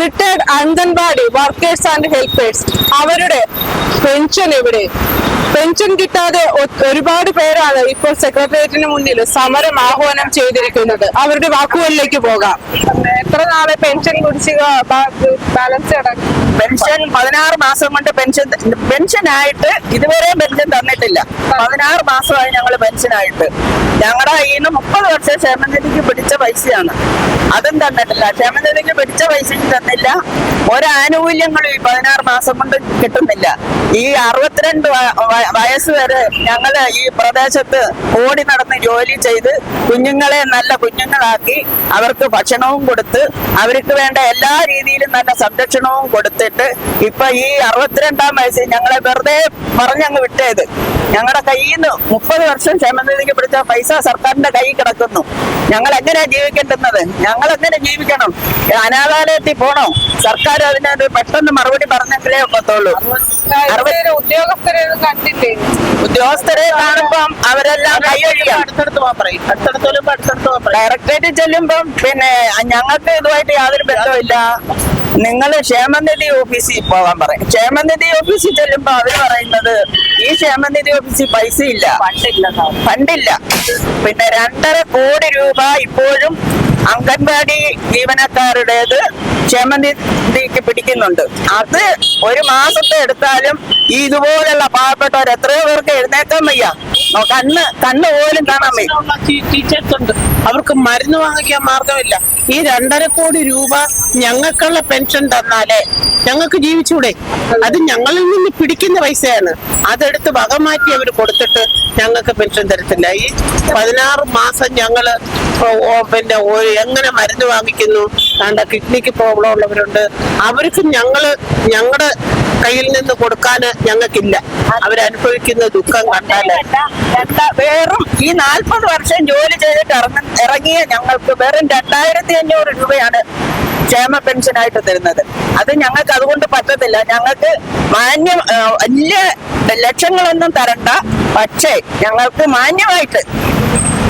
Retired anganwadi workers and helpers. അവരുടെ pension എവിടെ? Pension കിട്ടാതെ ഒരുപാട് പേരാണ് ഇപ്പോൾ സെക്രട്ടേറിയറ്റിന് മുന്നിൽ സമരം ആഹ്വാനം ചെയ്തിരിക്കുന്നത്. അവരുടെ വാക്കുകളിലേക്ക് പോകാം. എത്ര നാളെ പെൻഷൻ ബാലൻസ് പെൻഷൻ പതിനാറ് മാസം കൊണ്ട് പെൻഷൻ പെൻഷനായിട്ട് ഇതുവരെ പെൻഷൻ തന്നിട്ടില്ല. പതിനാറ് മാസമായി ഞങ്ങൾ പെൻഷനായിട്ട് ഞങ്ങളുടെ കയ്യിൽ നിന്ന് മുപ്പത് വർഷം ക്ഷേമനിധിക്ക് പിടിച്ച പൈസയാണ്. അതും തന്നിട്ടില്ല. ക്ഷേമനിധിക്ക് പിടിച്ച പൈസയും തന്നില്ല. ഒരാനുകൂല്യങ്ങളും ഈ പതിനാറ് മാസം കൊണ്ട് കിട്ടുന്നില്ല. ഈ അറുപത്തിരണ്ട് വയസ്സ് വരെ ഞങ്ങൾ ഈ പ്രദേശത്ത് ഓടി നടന്ന് ജോലി ചെയ്ത് കുഞ്ഞുങ്ങളെ നല്ല കുഞ്ഞുങ്ങളാക്കി അവർക്ക് ഭക്ഷണവും കൊടുത്ത് അവർക്ക് വേണ്ട എല്ലാ രീതിയിലും നല്ല സംരക്ഷണവും കൊടുത്തിട്ട് ഇപ്പൊ ഈ അറുപത്തിരണ്ടാം വയസ്സിൽ ഞങ്ങളെ വെറുതെ പറഞ്ഞങ്ങ് വിട്ടേത്. ഞങ്ങളുടെ കയ്യിൽ നിന്ന് മുപ്പത് വർഷം ക്ഷേമനിധിക്ക് പിടിച്ച പൈസ സർക്കാരിന്റെ കയ്യിൽ കിടക്കുന്നു. ഞങ്ങൾ എങ്ങനെയാ ജീവിക്കേണ്ടുന്നത്? ഞങ്ങൾ എങ്ങനെ ജീവിക്കണം? അനാഥാലയത്തിൽ പോണോ? സർക്കാർ അതിനൊരു പെട്ടെന്ന് മറുപടി പറഞ്ഞെങ്കിലേ ഒക്കത്തുള്ളൂ. ഉദ്യോഗസ്ഥരെ കണ്ടില്ലേ? ഉദ്യോഗസ്ഥരെ കാണുമ്പം അവരെല്ലാം കൈയൊഴിയാം അടുത്തടുത്ത് മാത്രമേ പറയും. അടുത്തടുത്ത് ഡയറക്ടറേറ്റിൽ ചെല്ലുമ്പം പിന്നെ ഞങ്ങൾക്ക് ഇതുമായിട്ട് യാതൊരു ബന്ധമില്ല നിങ്ങൾ ക്ഷേമനിധി ഓഫീസിൽ പോകാൻ പറയും. ക്ഷേമനിധി ഓഫീസിൽ ചെല്ലുമ്പോ അവർ പറയുന്നത് ഈ ക്ഷേമനിധി ഓഫീസിൽ പൈസ ഇല്ല ഫണ്ടില്ല. പിന്നെ രണ്ടര കോടി രൂപ ഇപ്പോഴും അംഗൻവാടി ജീവനക്കാരുടേത് ക്ഷേമനിധിക്ക് പിടിക്കുന്നുണ്ട്. അത് ഒരു മാസത്തെ എടുത്താലും ഈ ഇതുപോലുള്ള പാവപ്പെട്ടവർ എത്രയോ പേർക്ക് എഴുന്നേക്കാൻ വയ്യ. കണ്ണ് കണ്ണ് പോലും കാണാൻ വയ്യ. ടീച്ചേഴ്സ് ഉണ്ട് അവർക്ക് മരുന്ന് വാങ്ങിക്കാൻ മാർഗമില്ല ഈ രണ്ടര കോടി രൂപ ഞങ്ങൾക്കുള്ള പെൻഷൻ തന്നാലേ ഞങ്ങൾക്ക് ജീവിച്ചൂടെ? അത് ഞങ്ങളിൽ നിന്ന് പിടിക്കുന്ന പൈസയാണ്. അതെടുത്ത് വക മാറ്റി അവർ കൊടുത്തിട്ട് ഞങ്ങൾക്ക് പെൻഷൻ തരത്തില്ല. ഈ പതിനാറ് മാസം ഞങ്ങൾ പിന്നെ എങ്ങനെ മരുന്ന് വാങ്ങിക്കുന്നു? കണ്ട കിഡ്നിക്ക് പ്രോബ്ലം ഉള്ളവരുണ്ട്. അവർക്ക് ഞങ്ങൾ ഞങ്ങളുടെ കയ്യിൽ നിന്ന് കൊടുക്കാൻ ഞങ്ങൾക്കില്ല. അവരനുഭവിക്കുന്ന ദുഃഖം കണ്ടാൽ. വെറും ഈ നാൽപ്പത് വർഷം ജോലി ചെയ്തിട്ട് ഇറങ്ങ ഇറങ്ങിയ ഞങ്ങൾക്ക് വെറും രണ്ടായിരത്തി അഞ്ഞൂറ് രൂപയാണ് ക്ഷേമ പെൻഷനായിട്ട് തരുന്നത്. അത് ഞങ്ങൾക്ക് അതുകൊണ്ട് പറ്റത്തില്ല. ഞങ്ങൾക്ക് മാന്യം വലിയ ലക്ഷങ്ങളൊന്നും തരണ്ട. പക്ഷേ ഞങ്ങൾക്ക് മാന്യമായിട്ട്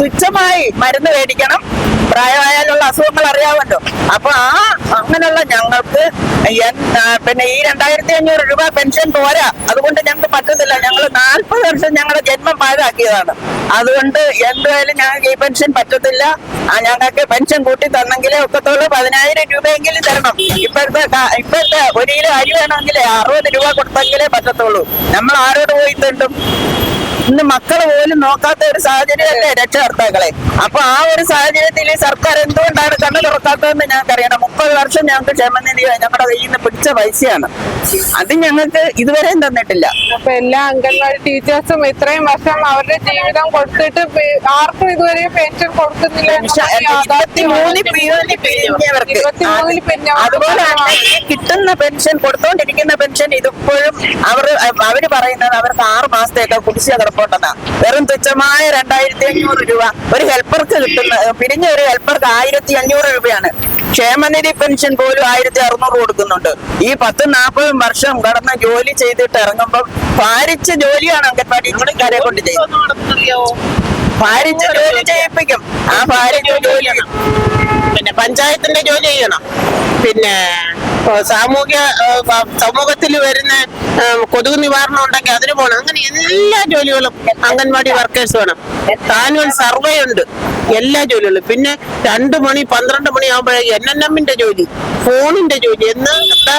തുച്ഛമായി മരുന്ന് മേടിക്കണം. പ്രായമായാലുള്ള അസുഖങ്ങൾ അറിയാമല്ലോ. അപ്പൊ ആ അങ്ങനെയുള്ള ഞങ്ങൾക്ക് പിന്നെ ഈ രണ്ടായിരത്തി അഞ്ഞൂറ് രൂപ പെൻഷൻ പോരാ. അതുകൊണ്ട് ഞങ്ങൾക്ക് പറ്റത്തില്ല. ഞങ്ങൾ നാൽപ്പത് വർഷം ഞങ്ങളുടെ ജന്മം പാഴാക്കിയതാണ്. അതുകൊണ്ട് എന്തായാലും ഞങ്ങൾക്ക് ഈ പെൻഷൻ പറ്റത്തില്ല. ഞങ്ങൾക്ക് പെൻഷൻ കൂട്ടി തന്നെങ്കിലേ ഒക്കത്തോളൂ പതിനായിരം രൂപയെങ്കിലും തരണം. ഇപ്പോഴത്തെ ഇപ്പോഴത്തെ ഒരു കിലോ അരി വേണമെങ്കിലേ അറുപത് രൂപ കൊടുത്തെങ്കിലേ പറ്റത്തുള്ളൂ. നമ്മൾ ആരോട് പോയി തണ്ടും? ഇന്ന് മക്കൾ പോലും നോക്കാത്ത ഒരു സാഹചര്യമല്ലേ രക്ഷകർത്താക്കളെ? അപ്പൊ ആ ഒരു സാഹചര്യത്തിൽ സർക്കാർ എന്തുകൊണ്ടാണ് കണ്ണു തുറക്കാത്തതെന്ന് ഞങ്ങൾക്ക് അറിയണം മുപ്പത് വർഷം ഞങ്ങൾക്ക് ക്ഷേമനിധി ഞങ്ങളുടെ കയ്യിൽ നിന്ന് പിടിച്ച പൈസയാണ്. അത് ഞങ്ങൾക്ക് ഇതുവരെയും തന്നിട്ടില്ല. അപ്പൊ എല്ലാ അംഗൻവാടി ടീച്ചേഴ്സും ഇത്രയും വർഷം അവരുടെ ജീവിതം കൊടുത്തിട്ട് ആർക്കും ഇതുവരെ പെൻഷൻ കൊടുക്കുന്നില്ല അതുപോലെ തന്നെ ഈ കിട്ടുന്ന പെൻഷൻ കൊടുത്തോണ്ടിരിക്കുന്ന പെൻഷൻ ഇതിപ്പോഴും അവർ അവർ പറയുന്നത് അവർക്ക് ആറ് മാസത്തേക്ക് കുടിശ്ശിക കിടപ്പുണ്ടെന്നാ വെറും തുച്ഛമായ രണ്ടായിരത്തി അഞ്ഞൂറ് രൂപ. ഒരു ഹെൽപ്പർക്ക് കിട്ടുന്ന പിരിഞ്ഞ ഒരു ഹെൽപ്പർക്ക് ആയിരത്തി അഞ്ഞൂറ് രൂപയാണ്. ക്ഷേമനിധി പെൻഷൻ പോലും ആയിരത്തി അറുന്നൂറ് കൊടുക്കുന്നുണ്ട്. ഈ പത്ത് നാൽപ്പതും വർഷം കടന്ന് ജോലി ചെയ്തിട്ട് ഇറങ്ങുമ്പോൾ ഭാരിച്ച ജോലിയാണ് അംഗൻവാടി. ജീവനക്കാരെ കൊണ്ട് ചെയ്യുന്നത്. ഭാരിച്ച ജോലി ചെയ്യിപ്പിക്കും. ആ ഭാരിച്ച ജോലി പിന്നെ പഞ്ചായത്തിന്റെ ജോലി ചെയ്യണം. പിന്നെ സാമൂഹ്യ സമൂഹത്തിൽ വരുന്ന കൊതുക് നിവാരണം ഉണ്ടെങ്കിൽ അതിന് പോകണം അങ്ങനെ എല്ലാ ജോലികളും അംഗൻവാടി വർക്കേഴ്സ് വേണം. താനുവൽ സർവേ ഉണ്ട്. എല്ലാ ജോലികളും. പിന്നെ രണ്ടു മണി പന്ത്രണ്ട് മണി ആകുമ്പോഴേക്കും എൻ എൻ എമ്മിന്റെ ജോലി ഫോണിന്റെ ജോലി എന്നുള്ള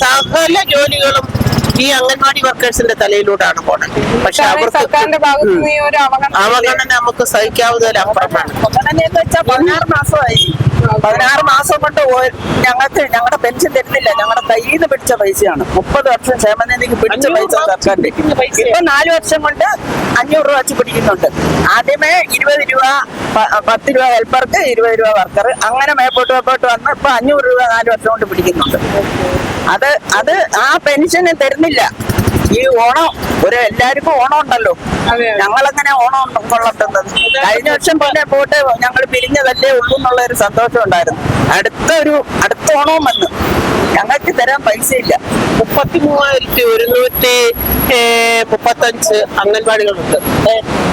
സകല ജോലികളും ഈ അംഗൻവാടി വർക്കേഴ്സിന്റെ തലയിലൂടെയാണ് പോണത്. പക്ഷെ അവർക്ക് അവഗണന നമുക്ക് സഹിക്കാവുന്നതിലപ്പുറമാണ്. പതിനാറ് മാസമായി. പതിനാറ് മാസം കൊണ്ട് ഞങ്ങൾക്ക് ഞങ്ങളുടെ പെൻഷൻ തരുന്നില്ല. ഞങ്ങളുടെ കയ്യിൽ നിന്ന് പിടിച്ച പൈസയാണ്. മുപ്പത് വർഷം ക്ഷേമനിധിക്ക് പിടിച്ച പൈസ സർക്കാരിന്റെ. ഇപ്പൊ നാല് വർഷം കൊണ്ട് അഞ്ഞൂറ് രൂപ വെച്ച് പിടിക്കുന്നുണ്ട്. ആദ്യമേ ഇരുപത് രൂപ പത്ത് രൂപ ഹെൽപ്പർക്ക് ഇരുപത് രൂപ വർക്കർ അങ്ങനെ മേപ്പോട്ട് മേപ്പോട്ട് വന്ന് ഇപ്പൊ അഞ്ഞൂറ് രൂപ നാല് വർഷം കൊണ്ട് പിടിക്കുന്നുണ്ട്. അത് അത് ആ പെൻഷന് തരുന്നില്ല ഈ ഓണം ഒരു എല്ലാവർക്കും ഓണം ഉണ്ടല്ലോ ഞങ്ങളങ്ങനെ ഓണം കൊള്ളട്ടുന്നത് കഴിഞ്ഞ വർഷം പിന്നെ പോട്ട് ഞങ്ങൾ പിരിഞ്ഞതല്ലേ ഉള്ളൂ എന്നുള്ള ഒരു സന്തോഷം ഉണ്ടായിരുന്നു. അടുത്ത ഒരു അടുത്ത ഓണവും വന്നു ഞങ്ങൾക്ക് തരാൻ പൈസ ഇല്ല മുപ്പത്തി മൂവായിരത്തി ഒരുന്നൂറ്റി മുപ്പത്തഞ്ച് അംഗൻവാടികളുണ്ട്.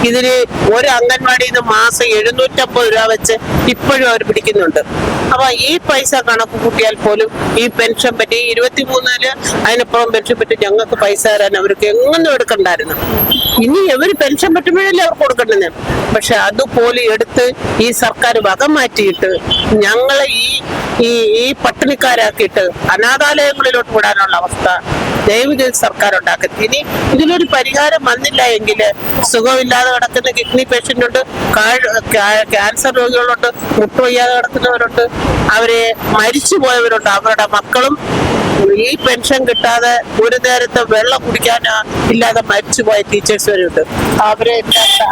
ഇതിന് ഒരു അംഗൻവാടിയിൽ നിന്ന് മാസം എഴുന്നൂറ്റമ്പത് രൂപ വെച്ച് ഇപ്പോഴും അവർ പിടിക്കുന്നുണ്ട്. അപ്പൊ ഈ പൈസ കണക്ക് കൂട്ടിയാൽ പോലും ഈ പെൻഷൻ പറ്റി ഇരുപത്തി മൂന്നിൽ അതിനപ്പുറം പെൻഷൻ പറ്റി ഞങ്ങൾക്ക് പൈസ തരാൻ അവർക്ക് എങ്ങനെ എടുക്കണ്ടായിരുന്നു. ഇനി എവര് പെൻഷൻ പറ്റുമ്പോഴല്ലേ അവർക്ക് കൊടുക്കേണ്ടത്? പക്ഷെ അതുപോലെ എടുത്ത് ഈ സർക്കാർ വക മാറ്റിയിട്ട് ഞങ്ങളെ ഈ ഈ പട്ടിണിക്കാരാക്കിയിട്ട് അനാഥാലയങ്ങളിലോട്ട് വിടാനുള്ള അവസ്ഥ ദയവ് സർക്കാർ ഉണ്ടാക്കി ഇനി ഇതിനൊരു പരിഹാരം വന്നില്ല എങ്കിൽ സുഖമില്ലാതെ കിടക്കുന്ന കിഡ്നി പേഷ്യന്റ് ഉണ്ട് ക്യാൻസർ രോഗികളുണ്ട് മുട്ടുവയ്യാതെ കിടക്കുന്നവരുണ്ട് അവരെ മരിച്ചു പോയവരുണ്ട് അവരുടെ മക്കളും ഈ പെൻഷൻ കിട്ടാതെ ഒരു നേരത്തെ വെള്ളം കുടിക്കാൻ ഇല്ലാതെ മരിച്ചുപോയ ടീച്ചേഴ്സ് വരെ ഉണ്ട് അവരെ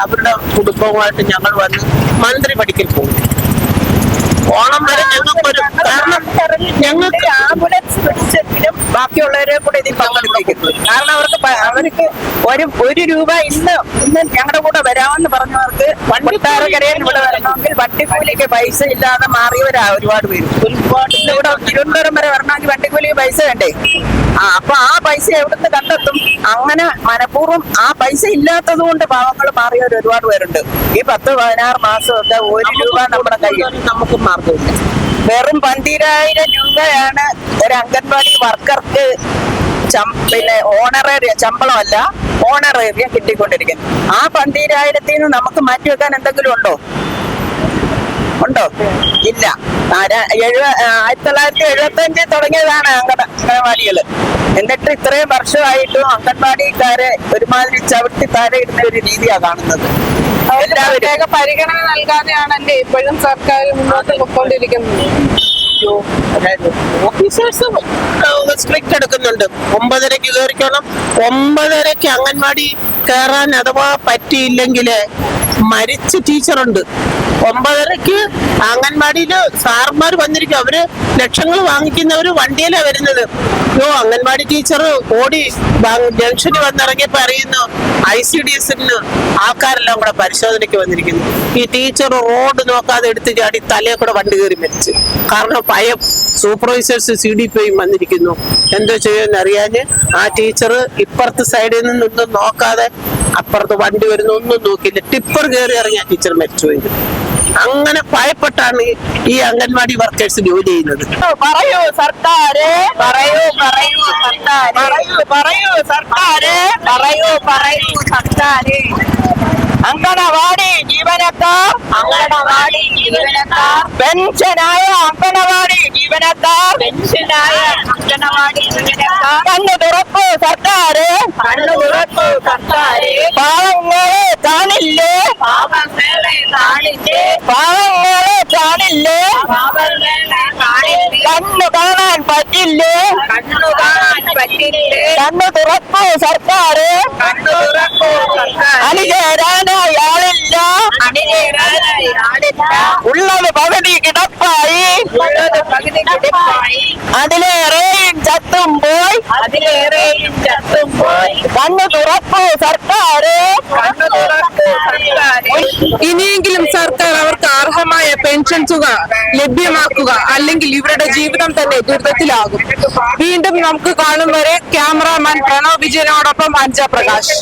അവരുടെ കുടുംബവുമായിട്ട് ഞങ്ങൾ വന്ന് മന്ത്രി പഠിക്കൽ പോകും. ഓണം വരെ ഞങ്ങൾക്കൊരു കാരണം ഞങ്ങൾക്ക് ആംബുലൻസ് പിടിച്ചെങ്കിലും ബാക്കിയുള്ളവരെ കൂടെ ഇതിൽ പങ്കെടുപ്പിക്കുന്നു. കാരണം അവർക്ക് അവർക്ക് ഒരു ഒരു രൂപ ഇന്ന് ഇന്ന് ഞങ്ങളുടെ കൂടെ വരാമെന്ന് പറഞ്ഞവർക്ക് വണ്ടിക്കാരക്കരയിൽ ഇവിടെ വരണമെങ്കിൽ വണ്ടിക്കൂലിക്ക് പൈസ ഇല്ലാതെ മാറിയവരാ ഒരുപാട് പേര്. ഇവിടെ തിരുവനന്തപുരം വരെ വരണമെങ്കിൽ വണ്ടിക്കൂലിക്ക് പൈസ വേണ്ടേ? ആ അപ്പൊ ആ പൈസ എവിടുന്ന് കണ്ടെത്തും? അങ്ങനെ മനഃപൂർവം ആ പൈസ ഇല്ലാത്തത് കൊണ്ട് പാവങ്ങൾ മാറിയവർ ഒരുപാട് പേരുണ്ട്. ഈ പത്ത് പതിനാറ് മാസമൊക്കെ ഒരു രൂപ നമ്മുടെ കയ്യിൽ. നമുക്ക് മാർഗമില്ല വെറും പന്തിരായിരം രൂപയാണ് ഒരു അംഗൻവാടി വർക്കർക്ക് പിന്നെ ഓണറേറിയ ശമ്പളമല്ല ഓണറേറിയ കിട്ടിക്കൊണ്ടിരിക്കുന്നത്. ആ പന്തിരായിരത്തിൽ നിന്ന് നമുക്ക് മാറ്റിവെക്കാൻ എന്തെങ്കിലും ഉണ്ടോ? ഉണ്ടോ? ഇല്ല. എഴുപ ആയിരത്തി തൊള്ളായിരത്തി എഴുപത്തി അഞ്ചിൽ തുടങ്ങിയതാണ് അംഗൻവാടികൾ എന്നിട്ട് ഇത്രയും വർഷമായിട്ടും അംഗൻവാടിക്കാരെ ഒരുമാതിരി ചവിട്ടി താഴെ ഇടുന്ന ഒരു രീതിയാണ് കാണുന്നത്. പ്രത്യേക പരിഗണന നൽകാതെയാണല്ലേ ഇപ്പോഴും സർക്കാർ മുന്നോട്ട് പോയിക്കൊണ്ടിരിക്കുന്നത്? ഓഫീസേഴ്സ് സ്ട്രിക്റ്റ് എടുക്കുന്നുണ്ട്. ഒമ്പതരക്ക് കയറിക്കണം. ഒമ്പതരക്ക് അംഗൻവാടി കയറാൻ അഥവാ പറ്റിയില്ലെങ്കിൽ മരിച്ച ടീച്ചറുണ്ട്. ഒമ്പതരക്ക് അംഗൻവാടിയിൽ സാർമാർ വന്നിരിക്കും. അവർ ലക്ഷങ്ങൾ വാങ്ങിക്കുന്നവര് വണ്ടിയിലാ വരുന്നത്. യോ അംഗൻവാടി ടീച്ചർ ഓടി ജംഗ്ഷനിൽ വന്നിറങ്ങിയപ്പോ അറിയുന്നു ഐ സി ഡി എസിന് ആൾക്കാരെല്ലാം കൂടെ പരിശോധനയ്ക്ക് വന്നിരിക്കുന്നു. ഈ ടീച്ചർ റോഡ് നോക്കാതെ എടുത്ത് ചാടി തലയെ കൂടെ വണ്ടി കയറി മരിച്ചു. കാരണം ഭയം. സൂപ്പർവൈസേഴ്സ് സി ഡി പി വന്നിരിക്കുന്നു. എന്തോ ചെയ്യുമെന്ന് അറിയാന് ആ ടീച്ചർ ഇപ്പുറത്തെ സൈഡിൽ നിന്നൊന്നും നോക്കാതെ അപ്പുറത്ത് വണ്ടി വരുന്ന ഒന്നും നോക്കിയില്ല ടിപ്പർ കയറി ഇറങ്ങിയ ടീച്ചർ ടീച്ചർ മരിച്ചുപോയി. അങ്ങനെ ഭയപ്പെട്ടാണ് ഈ- അംഗൻവാടി വർക്കേഴ്സ് ജോലി ചെയ്യുന്നത്. പറയൂ സർക്കാര്. പറയൂ പറയൂ സർക്കാര്. പറയൂ പറയൂ സർക്കാര്. പറയൂ പറയൂ സർക്കാര്. അങ്കണവാടി ജീവനക്കാർ. അങ്കണവാടി ജീവനക്കാർ. പെൻഷനായ അങ്കണവാടി ജീവനക്കാർ. പെൻഷനായ അങ്കണവാടി ജീവനക്കാർ. കണ്ണു തുറക്കൂ സർക്കാര് കണ്ണു തുറക്കൂ സർക്കാര് പാവങ്ങളെ കാണില്ലേ പാവങ്ങളെ കാണില്ലേ? പാവങ്ങളെ കാണില്ലേ? കണ്ണു കാണാൻ പറ്റില്ലേ? കണ്ണു കാണാൻ പറ്റില്ലേ കണ്ണു തുറക്കൂ സർക്കാര് കണ്ണു തുറക്കൂ സർക്കാർ അണിചേരാനായി ആളില്ല അണിചേരാനായി ആളില്ല ഉള്ളത് പകുതി കിടപ്പായി. അതിലേറെയും ചത്തും പോയി. അതിലേറെയും ചത്തും പോയി. കണ്ണു തുറക്കൂ സർക്കാര്. കണ്ണു തുറക്കൂ സർക്കാര്. ഇനിയെങ്കിലും സർക്കാർ അവർക്ക് അർഹമായ പെൻഷൻ തുക ലഭ്യമാക്കുക. അല്ലെങ്കിൽ ഇവരുടെ ജീവിതം തന്നെ ദുരിതത്തിലാകും. വീണ്ടും നമുക്ക് കാണും വരെ ക്യാമറാമാൻ പ്രണവ് വിജയനോടൊപ്പം അഞ്ജ പ്രകാശ്